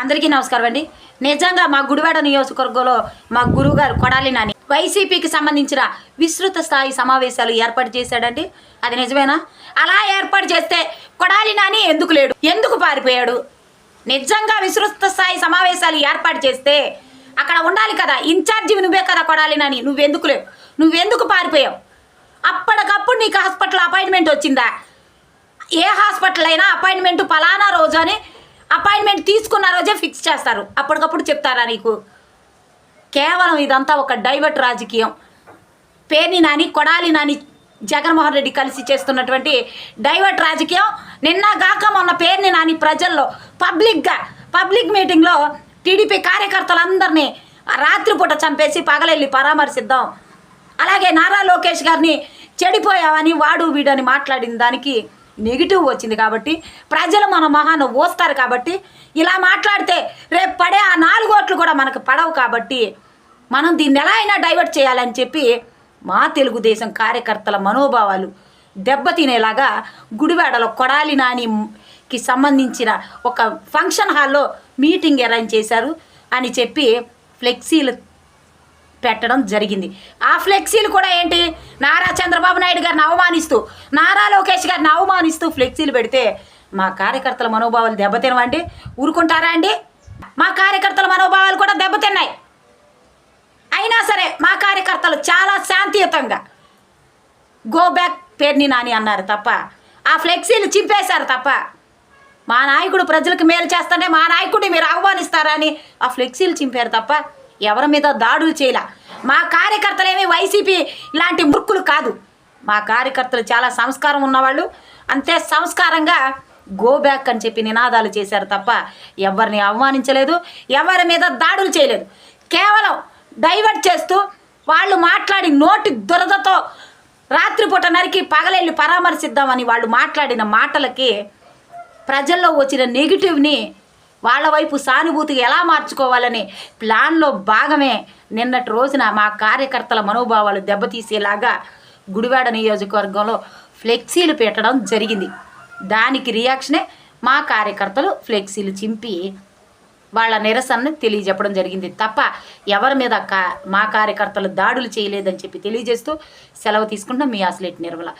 అందరికీ నమస్కారం అండి. నిజంగా మా గుడివాడ నియోజకవర్గంలో మా గురుగారు కొడాలి నాని వైసీపీకి సంబంధించిన విస్తృత స్థాయి సమావేశాలు ఏర్పాటు చేశాడండి. అది నిజమేనా? అలా ఏర్పాటు చేస్తే కొడాలి నాని ఎందుకు లేడు? ఎందుకు పారిపోయాడు? నిజంగా విస్తృత స్థాయి సమావేశాలు ఏర్పాటు చేస్తే అక్కడ ఉండాలి కదా. ఇన్ఛార్జి నువ్వే కదా కొడాలి నాని. నువ్వెందుకు లేవు? నువ్వెందుకు పారిపోయావు? అప్పటికప్పుడు నీకు హాస్పిటల్ అపాయింట్మెంట్ వచ్చిందా? ఏ హాస్పిటల్ అయినా అపాయింట్మెంట్ ఫలానా రోజు అని అపాయింట్మెంట్ తీసుకున్న రోజే ఫిక్స్ చేస్తారు. అప్పటికప్పుడు చెప్తారా నీకు? కేవలం ఇదంతా ఒక డైవర్ట్ రాజకీయం. పేర్ని నాని కొడాలి నాని జగన్మోహన్ రెడ్డి కలిసి చేస్తున్నటువంటి డైవర్ట్ రాజకీయం. నిన్న గాక మొన్న పేర్ని నాని ప్రజల్లో పబ్లిక్గా పబ్లిక్ మీటింగ్లో టీడీపీ కార్యకర్తలందరినీ రాత్రిపూట చంపేసి పగలెళ్ళి పరామర్శిద్దాం. అలాగే నారా లోకేష్ గారిని చెడిపోయావని వాడు వీడని మాట్లాడిన దానికి నెగిటివ్ వచ్చింది కాబట్టి ప్రజలు మన మహాన్ని ఓస్తారు కాబట్టి ఇలా మాట్లాడితే రేపు పడే ఆ నాలుగు ఓట్లు కూడా మనకు పడవు కాబట్టి మనం దీన్ని ఎలా అయినా డైవర్ట్ చేయాలని చెప్పి మా తెలుగుదేశం కార్యకర్తల మనోభావాలు దెబ్బతినేలాగా గుడివాడలో కొడాలి నానికి సంబంధించిన ఒక ఫంక్షన్ హాల్లో మీటింగ్ అరేంజ్ చేశారు అని చెప్పి ఫ్లెక్సీలు పెట్టడం జరిగింది. ఆ ఫ్లెక్సీలు కూడా ఏంటి? నారా చంద్రబాబు నాయుడు గారిని అవమానిస్తూ నారా లోకేష్ గారిని అవమానిస్తూ ఫ్లెక్సీలు పెడితే మా కార్యకర్తల మనోభావాలు దెబ్బతినవండి ఊరుకుంటారా అండి? మా కార్యకర్తల మనోభావాలు కూడా దెబ్బతిన్నాయి. అయినా సరే మా కార్యకర్తలు చాలా శాంతియుతంగా గో బ్యాక్ పేర్ని నాని అన్నారు తప్ప ఆ ఫ్లెక్సీలు చింపేశారు తప్ప మా నాయకుడు ప్రజలకు మేలు చేస్తానే మా నాయకుడిని మీరు అవమానిస్తారని ఆ ఫ్లెక్సీలు చింపారు తప్ప ఎవరి మీద దాడులు చేయలే. మా కార్యకర్తలేమి వైసీపీ ఇలాంటి మురుక్కులు కాదు. మా కార్యకర్తలు చాలా సంస్కారం ఉన్నవాళ్ళు. అంతే సంస్కారంగా గో బ్యాక్ అని చెప్పి నినాదాలు చేశారు తప్ప ఎవరిని అవమానించలేదు ఎవరి మీద దాడులు చేయలేదు. కేవలం డైవర్ట్ చేస్తూ వాళ్ళు మాట్లాడి నోటి దురదతో రాత్రిపూట నరికి పగలెళ్ళి పరామర్శిద్దామని వాళ్ళు మాట్లాడిన మాటలకి ప్రజల్లో వచ్చిన నెగిటివ్ని వాళ్ళ వైపు సానుభూతిగా ఎలా మార్చుకోవాలని ప్లాన్లో భాగమే నిన్నటి రోజున మా కార్యకర్తల మనోభావాలు దెబ్బతీసేలాగా గుడివాడ నియోజకవర్గంలో ఫ్లెక్సీలు పెట్టడం జరిగింది. దానికి రియాక్షనే మా కార్యకర్తలు ఫ్లెక్సీలు చింపి వాళ్ళ నిరసనని తెలియజెప్పడం జరిగింది. తప్ప ఎవరి మీద కా మా కార్యకర్తలు దాడులు చేయలేదని చెప్పి తెలియజేస్తూ సెలవు తీసుకుంటాం మీ అసలేట్ నిర్మల.